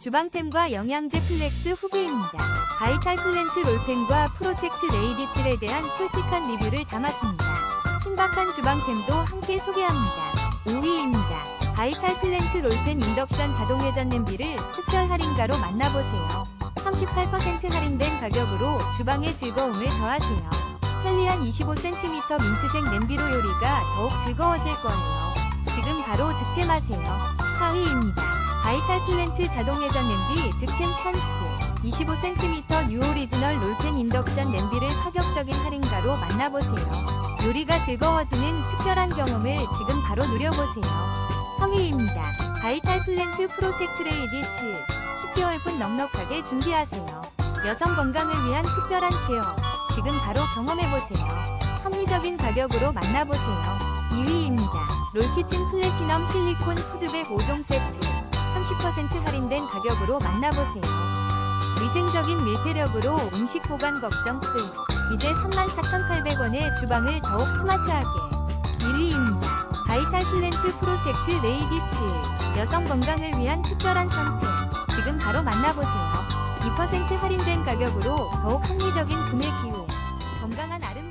주방템과 영양제 플렉스 후기입니다. 바이탈 플랜트 롤펜과 프로텍트 레이디 7에 대한 솔직한 리뷰를 담았습니다. 신박한 주방템도 함께 소개합니다. 5위입니다. 바이탈 플랜트 롤펜 인덕션 자동회전 냄비를 특별 할인가로 만나보세요. 38% 할인된 가격으로 주방의 즐거움을 더하세요. 편리한 25cm 민트색 냄비로 요리가 더욱 즐거워질 거예요. 지금 바로 득템하세요. 4위입니다. 바이탈 플랜트 자동회전 냄비 득템 찬스. 25cm 뉴 오리지널 롤펜 인덕션 냄비를 파격적인 할인가로 만나보세요. 요리가 즐거워지는 특별한 경험을 지금 바로 누려보세요. 3위입니다. 바이탈 플랜트 프로텍 트 레이디 7. 10개월분 넉넉하게 준비하세요. 여성 건강을 위한 특별한 케어. 지금 바로 경험해보세요. 합리적인 가격으로 만나보세요. 2위입니다. 롤키친 플래티넘 실리콘 푸드백 5종 세트. 30% 할인된 가격으로 만나보세요. 위생적인 밀폐력으로 음식 보관 걱정 끝. 이제 34,800원의 주방을 더욱 스마트하게. 1위입니다. 바이탈 플랜트 프로텍트 레이디 7. 여성 건강을 위한 특별한 선택. 지금 바로 만나보세요. 2% 할인된 가격으로 더욱 합리적인 구매 기회. 건강한 아름